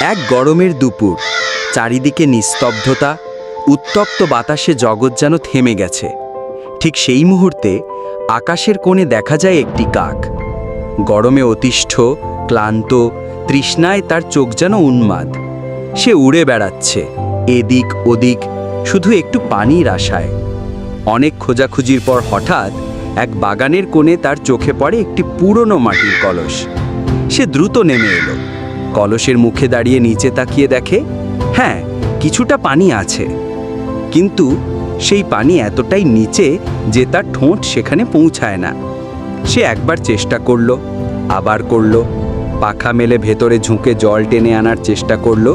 এক গরমের দুপুর, চারিদিকে নিস্তব্ধতা, উত্তপ্ত বাতাসে জগৎ যেন থেমে গেছে। ঠিক সেই মুহূর্তে আকাশের কোণে দেখা যায় একটি কাক। গরমে অতিষ্ঠ, ক্লান্ত, তৃষ্ণায় তার চোখ যেন উন্মাদ। সে উড়ে বেড়াচ্ছে, এদিক ওদিক, শুধু একটু পানির আশায় অনেক খোঁজাখুঁজির পর হঠাৎ এক বাগানের কোণে তার চোখে পড়ে একটি পুরনো মাটির কলস। সে দ্রুত নেমে এলো। কলসের মুখে দাঁড়িয়ে নিচে তাকিয়ে দেখে হ্যাঁ কিছুটা পানি আছে। কিন্তু সেই পানি এতটাই নিচে যে তার ঠোঁট সেখানে পৌঁছায় না। সে একবার চেষ্টা করল, আবার করল। পাখা মেলে ভেতরে ঝুঁকে জল টেনে আনার চেষ্টা করল,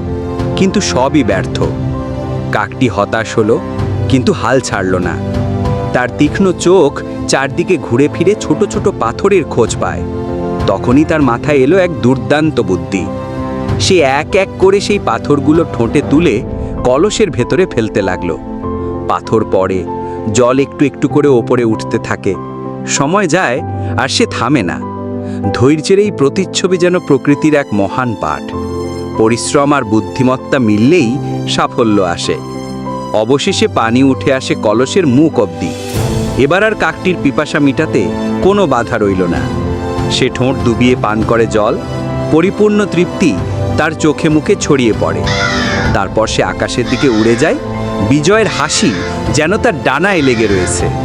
কিন্তু সবই ব্যর্থ। কাকটি হতাশ হলো, কিন্তু হাল ছাড়ল না। তার তীক্ষ্ণ চোখ চারদিকে ঘুরে ফিরে ছোট ছোট পাথরের খোঁজ পায়। তখনই তার মাথায় এলো এক দুর্দান্ত বুদ্ধি। সে এক এক করে সেই পাথরগুলো ঠোঁটে তুলে কলসের ভেতরে ফেলতে লাগল। পাথর পড়ে, জল একটু একটু করে ওপরে উঠতে থাকে। সময় যায় আর সে থামে না। ধৈর্যের এই প্রতিচ্ছবি যেন প্রকৃতির এক মহান পাঠ। পরিশ্রম আর বুদ্ধিমত্তা মিললেই সাফল্য আসে। অবশেষে পানি উঠে আসে কলসের মুখ অবধি। এবার আর কাকটির পিপাসা মিটাতে কোনো বাধা রইল না। সে ঠোঁট ডুবিয়ে পান করে জল, পরিপূর্ণ তৃপ্তি তার চোখে মুখে ছড়িয়ে পড়ে। তারপর সে আকাশের দিকে উড়ে যায়। বিজয়ের হাসি যেন তার ডানায় লেগে রয়েছে।